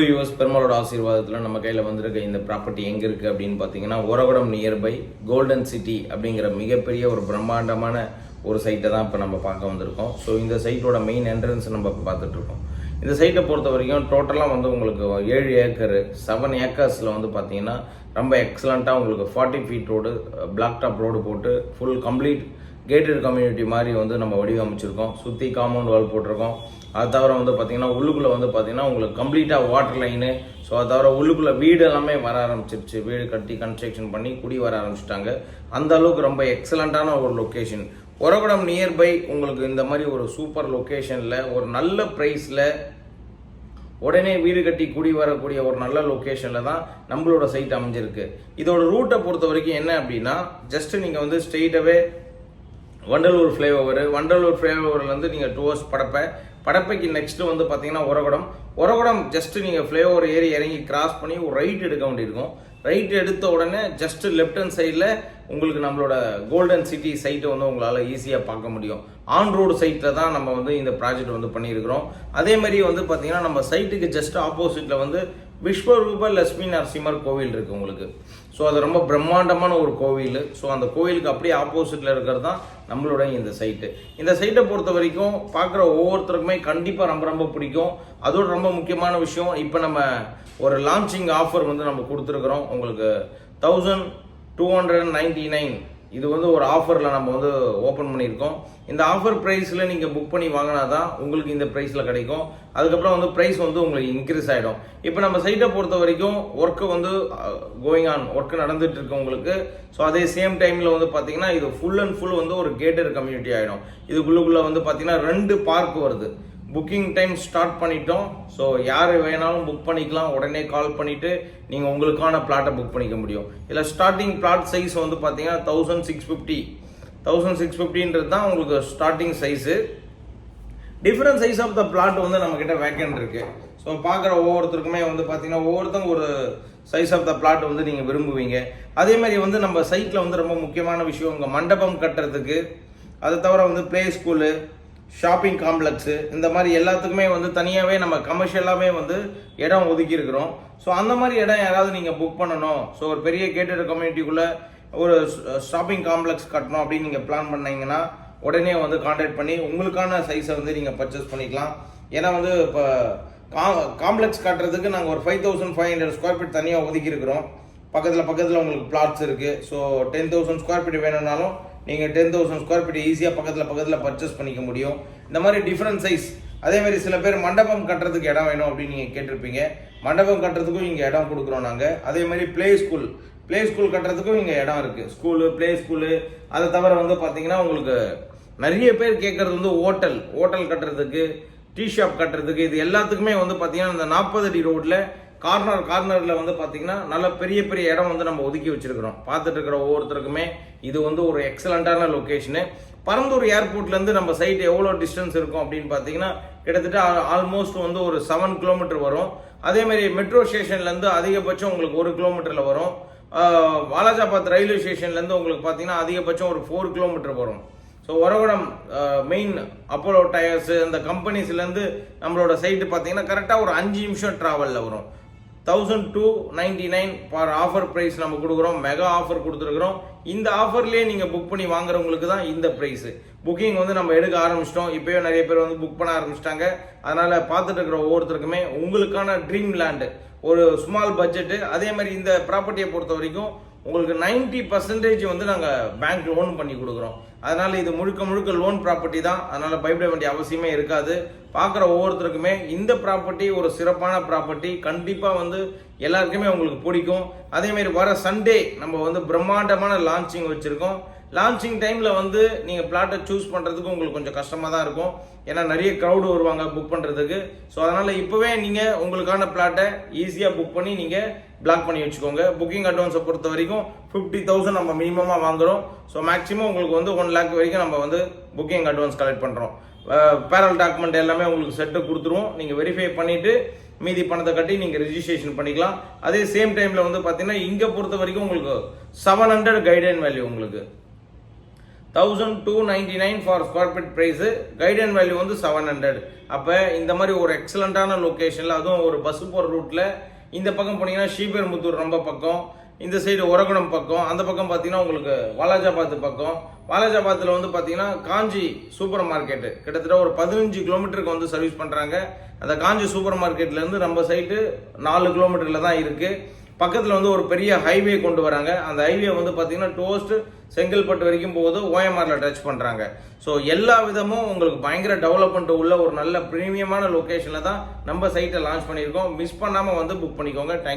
US பெருமாளோட ஆசீர்வாதத்தில் நம்ம கையில் வந்திருக்க இந்த ப்ராப்பர்ட்டி எங்கே இருக்குது அப்படின்னு பார்த்தீங்கன்னா உரகுடம் நியர்பை கோல்டன் சிட்டி அப்படிங்கிற மிகப்பெரிய ஒரு பிரம்மாண்டமான ஒரு சைட்டை தான் இப்போ நம்ம பார்க்க வந்திருக்கோம். ஸோ இந்த சைட்டோட மெயின் என்ட்ரன்ஸ் நம்ம இப்போ பார்த்துட்ருக்கோம் இந்த சைட்டை பொறுத்த வரைக்கும் டோட்டலாக வந்து உங்களுக்கு ஏழு ஏக்கர் செவன் ஏக்கர்ஸில் வந்து பார்த்தீங்கன்னா ரொம்ப எக்ஸலண்ட்டாக உங்களுக்கு forty feet road black top road போட்டு ஃபுல் கம்ப்ளீட் கேட்டட் கம்யூனிட்டி மாதிரி வந்து நம்ம வடிவமைச்சிருக்கோம். சுற்றி காம்பவுண்ட் வால் போட்டிருக்கோம். அது தவிர வந்து பார்த்தீங்கன்னா உள்ளுக்குள்ளே வந்து பார்த்திங்கன்னா உங்களுக்கு கம்ப்ளீட்டாக வாட்டர் லைனு ஸோ அது தவிர உள்ளுக்குள்ளே வீடு எல்லாமே வர ஆரம்பிச்சிருச்சு. வீடு கட்டி கன்ஸ்ட்ரக்ஷன் பண்ணி குடி வர ஆரம்பிச்சிட்டாங்க. அந்த அளவுக்கு ரொம்ப எக்ஸலண்ட்டான ஒரு லொக்கேஷன் உரகுடம் நியர்பை உங்களுக்கு இந்த மாதிரி ஒரு சூப்பர் லொக்கேஷனில் ஒரு நல்ல ப்ரைஸில் உடனே வீடு கட்டி குடி வரக்கூடிய ஒரு நல்ல லொக்கேஷனில் தான் நம்மளோட சைட் அமைஞ்சிருக்கு. இதோட ரூட்டை பொறுத்த வரைக்கும் என்ன அப்படின்னா ஜஸ்ட் நீங்கள் வந்து ஸ்ட்ரெயிட்டாகவே வண்டலூர் ஃப்ளைஓவர் வண்டலூர் ஃப்ளைஓவர்லேருந்து நீங்கள் டுவர்ஸ் படப்பை. படப்பைக்கு நெக்ஸ்ட்டு வந்து பார்த்தீங்கன்னா உரகுடம். உரகுடம் ஜஸ்ட்டு நீங்கள் ஃப்ளைஓவர் ஏறி இறங்கி கிராஸ் பண்ணி ஒரு ரைட் எடுக்க வேண்டியிருக்கும். ரைட் எடுத்த உடனே ஜஸ்ட் லெஃப்ட் ஹேண்ட் சைடில் உங்களுக்கு நம்மளோட கோல்டன் சிட்டி சைட்டை வந்து உங்களால் ஈஸியாக பார்க்க முடியும். ஆன் ரோடு சைட்டில் தான் நம்ம வந்து இந்த ப்ராஜெக்ட் வந்து பண்ணியிருக்கிறோம். அதே மாதிரி வந்து பார்த்தீங்கன்னா நம்ம சைட்டுக்கு ஜஸ்ட் ஆப்போசிட்டில் வந்து விஸ்வரூப லட்சுமி நரசிம்மர் கோவில் இருக்குது உங்களுக்கு. ஸோ அது ரொம்ப பிரம்மாண்டமான ஒரு கோவில். ஸோ அந்த கோவிலுக்கு அப்படியே ஆப்போசிட்டில் இருக்கிறது தான் நம்மளோட இந்த சைட்டு இந்த சைட்டை பொறுத்த வரைக்கும் பார்க்குற ஒவ்வொருத்தருக்குமே கண்டிப்பாக ரொம்ப ரொம்ப பிடிக்கும். அதோட ரொம்ப முக்கியமான விஷயம் இப்போ நம்ம ஒரு லான்ச்சிங் ஆஃபர் வந்து நம்ம கொடுத்துருக்குறோம். உங்களுக்கு thousand two hundred ninety nine இது வந்து ஒரு ஆஃபரில் நம்ம வந்து ஓப்பன் பண்ணியிருக்கோம். இந்த ஆஃபர் ப்ரைஸில் நீங்கள் புக் பண்ணி வாங்கினா தான் உங்களுக்கு இந்த ப்ரைஸில் கிடைக்கும். அதுக்கப்புறம் வந்து ப்ரைஸ் வந்து உங்களுக்கு இன்க்ரீஸ் ஆகிடும் இப்போ நம்ம சைட்டை பொறுத்த வரைக்கும் ஒர்க்கு வந்து கோயிங் ஆன் ஒர்க்கு நடந்துட்டு இருக்கு உங்களுக்கு. ஸோ அதே சேம் டைமில் வந்து பார்த்தீங்கன்னா இது ஃபுல் அண்ட் ஃபுல் வந்து ஒரு கேட்டர் கம்யூனிட்டி ஆகிடும் இதுக்குள்ளுக்குள்ளே வந்து பார்த்தீங்கன்னா ரெண்டு பார்க் வருது. புக்கிங் டைம் ஸ்டார்ட் பண்ணிட்டோம். ஸோ யார் வேணாலும் புக் பண்ணிக்கலாம். உடனே கால் பண்ணிவிட்டு நீங்கள் உங்களுக்கான பிளாட்டை புக் பண்ணிக்க முடியும். இதில் ஸ்டார்டிங் பிளாட் சைஸ் வந்து பார்த்தீங்கன்னா thousand six fifty thousand six ஃபிஃப்டின்றது தான் உங்களுக்கு starting size different size of the plot வந்து நம்மக்கிட்ட கிட்ட வேக்கண்ட் ஸோ பார்க்குற ஒவ்வொருத்தருக்குமே வந்து பார்த்தீங்கன்னா ஒவ்வொருத்தங்க ஒரு சைஸ் ஆஃப் த பிளாட் வந்து நீங்கள் விரும்புவீங்க. அதே மாதிரி வந்து நம்ம சைட்டில் வந்து ரொம்ப முக்கியமான விஷயம் உங்கள் மண்டபம் கட்டுறதுக்கு. அதை தவிர வந்து ப்ளே ஸ்கூலு ஷாப்பிங் காம்ப்ளெக்ஸு இந்த மாதிரி எல்லாத்துக்குமே வந்து தனியாகவே நம்ம கமர்ஷியலாகவே வந்து இடம் ஒதுக்கியிருக்கிறோம். ஸோ அந்த மாதிரி இடம் யாராவது நீங்கள் புக் பண்ணணும். ஸோ ஒரு பெரிய கேட்டட் கம்யூனிட்டிக்குள்ளே ஒரு ஷாப்பிங் காம்ப்ளெக்ஸ் கட்டணும் அப்படின்னு நீங்கள் பிளான் பண்ணீங்கன்னா உடனே வந்து காண்டாக்ட் பண்ணி உங்களுக்கான சைஸை வந்து நீங்கள் பர்ச்சேஸ் பண்ணிக்கலாம். ஏன்னா வந்து இப்போ கா காம்ப்ளெக்ஸ் கட்டுறதுக்கு நாங்கள் ஒரு five thousand five hundred square feet தனியாக ஒதுக்கியிருக்கிறோம். பக்கத்தில் பக்கத்தில் உங்களுக்கு பிளாட்ஸ் இருக்குது so ten thousand square feet வேணும்னாலும் நீங்கள் டென் தௌசண்ட் ஸ்கொயர் ஃபீட் ஈஸியாக பக்கத்தில் பக்கத்தில் பர்ச்சேஸ் பண்ணிக்க முடியும். இந்த மாதிரி டிஃப்ரெண்ட் சைஸ் அதே மாதிரி சில பேர் மண்டபம் கட்டுறதுக்கு இடம் வேணும் அப்படின்னு நீங்கள் கேட்டிருப்பீங்க. மண்டபம் கட்டுறதுக்கும் இங்கே இடம் கொடுக்குறோம் நாங்கள் அதே மாதிரி ப்ளே ஸ்கூல் ப்ளே ஸ்கூல் கட்டுறதுக்கும் இங்கே இடம் இருக்குது ஸ்கூலு ப்ளே ஸ்கூலு அதை தவிர வந்து பார்த்தீங்கன்னா உங்களுக்கு நிறைய பேர் கேட்குறது வந்து ஹோட்டல் ஹோட்டல் கட்டுறதுக்கு டீ ஷாப் கட்டுறதுக்கு இது எல்லாத்துக்குமே வந்து பார்த்தீங்கன்னா இந்த நாற்பது அடி ரோட்டில் கார்னர் கார்னரில் வந்து பார்த்தீங்கன்னா நல்ல பெரிய பெரிய இடம் வந்து நம்ம ஒதுக்கி வச்சுருக்குறோம். பார்த்துட்டு இருக்கிற ஒவ்வொருத்தருக்குமே இது வந்து ஒரு எக்ஸலண்ட்டான லொக்கேஷனு பரந்தூர் ஏர்போர்ட்லேருந்து நம்ம சைட் எவ்வளோ டிஸ்டன்ஸ் இருக்கும் அப்படின்னு பார்த்தீங்கன்னா கிட்டத்தட்ட ஆல்மோஸ்ட் வந்து ஒரு செவன் கிலோமீட்டர் வரும். அதேமாரி மெட்ரோ ஸ்டேஷன்லேருந்து அதிகபட்சம் உங்களுக்கு ஒரு கிலோமீட்டரில் வரும். வாலாஜாபாத் ரயில்வே ஸ்டேஷன்லேருந்து உங்களுக்கு பார்த்தீங்கன்னா அதிகபட்சம் ஒரு ஃபோர் கிலோமீட்டர் வரும். So Oragadam main Apollo tyres அந்த கம்பெனிஸ்லேருந்து நம்மளோட சைட்டு பார்த்தீங்கன்னா கரெக்டாக ஒரு அஞ்சு நிமிஷம் ட்ராவலில் வரும். Thousand two ninety nine for offer price நம்ம கொடுக்குறோம். மெகா ஆஃபர் கொடுத்துருக்குறோம். இந்த ஆஃபர்லேயே நீங்கள் புக் பண்ணி வாங்குறவங்களுக்கு தான் இந்த ப்ரைஸு புக்கிங் வந்து நம்ம எடுக்க ஆரம்பிச்சிட்டோம். இப்போயே நிறைய பேர் வந்து புக் பண்ண ஆரம்பிச்சிட்டாங்க. அதனால் பார்த்துட்டு இருக்கிற ஒவ்வொருத்தருக்குமே உங்களுக்கான ட்ரீம் லேண்டு ஒரு ஸ்மால் பட்ஜெட்டு அதே மாதிரி இந்த ப்ராப்பர்ட்டியை பொறுத்த வரைக்கும் உங்களுக்கு நைன்டி பர்சன்டேஜ் வந்து நாங்கள் பேங்க் லோன் பண்ணி கொடுக்குறோம். அதனால் இது முழுக்க முழுக்க லோன் ப்ராப்பர்ட்டி தான். அதனால் பயப்பட வேண்டிய அவசியமே இருக்காது. பார்க்குற ஒவ்வொருத்தருக்குமே இந்த ப்ராப்பர்ட்டி ஒரு சிறப்பான ப்ராப்பர்ட்டி கண்டிப்பாக வந்து எல்லாருக்குமே உங்களுக்கு பிடிக்கும். அதேமாரி வர சண்டே நம்ம வந்து பிரம்மாண்டமான லான்ச்சிங் வச்சுருக்கோம். லான்ச்சிங் டைமில் வந்து நீங்கள் பிளாட்டை சூஸ் பண்ணுறதுக்கு உங்களுக்கு கொஞ்சம் கஷ்டமாக தான் இருக்கும். ஏன்னா நிறைய க்ரௌடு வருவாங்க புக் பண்ணுறதுக்கு ஸோ அதனால் இப்போவே நீங்கள் உங்களுக்கான பிளாட்டை ஈஸியாக புக் பண்ணி நீங்கள் பிளாக் பண்ணி வச்சுக்கோங்க. புக்கிங் அட்வான்ஸை பொறுத்த வரைக்கும் ஃபிஃப்டி தௌசண்ட் நம்ம மினிமமாக வாங்குறோம். ஸோ மேக்ஸிமம் உங்களுக்கு வந்து ஒன் லேக் வரைக்கும் நம்ம வந்து புக்கிங் அட்வான்ஸ் கலெக்ட் பண்ணுறோம் பேரல் டாக்குமெண்ட் எல்லாமே உங்களுக்கு செட்டு கொடுத்துருவோம். நீங்கள் வெரிஃபை பண்ணிவிட்டு மீதி பணத்தை கட்டி நீங்கள் ரிஜிஸ்ட்ரேஷன் பண்ணிக்கலாம். அதே சேம் டைமில் வந்து பார்த்தீங்கன்னா இங்கே பொறுத்த வரைக்கும் உங்களுக்கு செவன் ஹண்ட்ரட் கைடன் வேல்யூ உங்களுக்கு. Thousand two ninety nine for square feet price guidance value வந்து செவன் ஹண்ட்ரட் அப்போ இந்த மாதிரி ஒரு எக்ஸலண்ட்டான லொக்கேஷனில் அதுவும் ஒரு பஸ் போகிற ரூட்டில் இந்த பக்கம் போனீங்கன்னா ஸ்ரீபெரும்புத்தூர் ரொம்ப பக்கம். இந்த சைடு உரகுணம் பக்கம் அந்த பக்கம் பார்த்தீங்கன்னா உங்களுக்கு வாலாஜாபாத் பக்கம். வாலாஜாபாத்தில் வந்து பார்த்தீங்கன்னா காஞ்சி சூப்பர் மார்க்கெட்டு. கிட்டத்தட்ட ஒரு பதினஞ்சு கிலோமீட்டருக்கு வந்து சர்வீஸ் பண்ணுறாங்க அந்த காஞ்சி சூப்பர் மார்க்கெட்லேருந்து நம்ம சைட்டு நாலு கிலோமீட்டரில் தான் இருக்குது பக்கத்தில் வந்து ஒரு பெரிய ஹைவே கொண்டு வராங்க. அந்த ஹைவே வந்து பார்த்தீங்கன்னா டோஸ்ட் செங்கல்பட்டு வரைக்கும் போகுது ஓஎம்ஆரில் டச் பண்ணுறாங்க ஸோ எல்லா விதமும் உங்களுக்கு பயங்கர டெவலப்மெண்ட் உள்ள ஒரு நல்ல ப்ரீமியமான லொக்கேஷனில் தான் நம்ம சைட்டை லான்ச் பண்ணியிருக்கோம். மிஸ் பண்ணாமல் வந்து புக் பண்ணிக்கோங்க. தேங்க்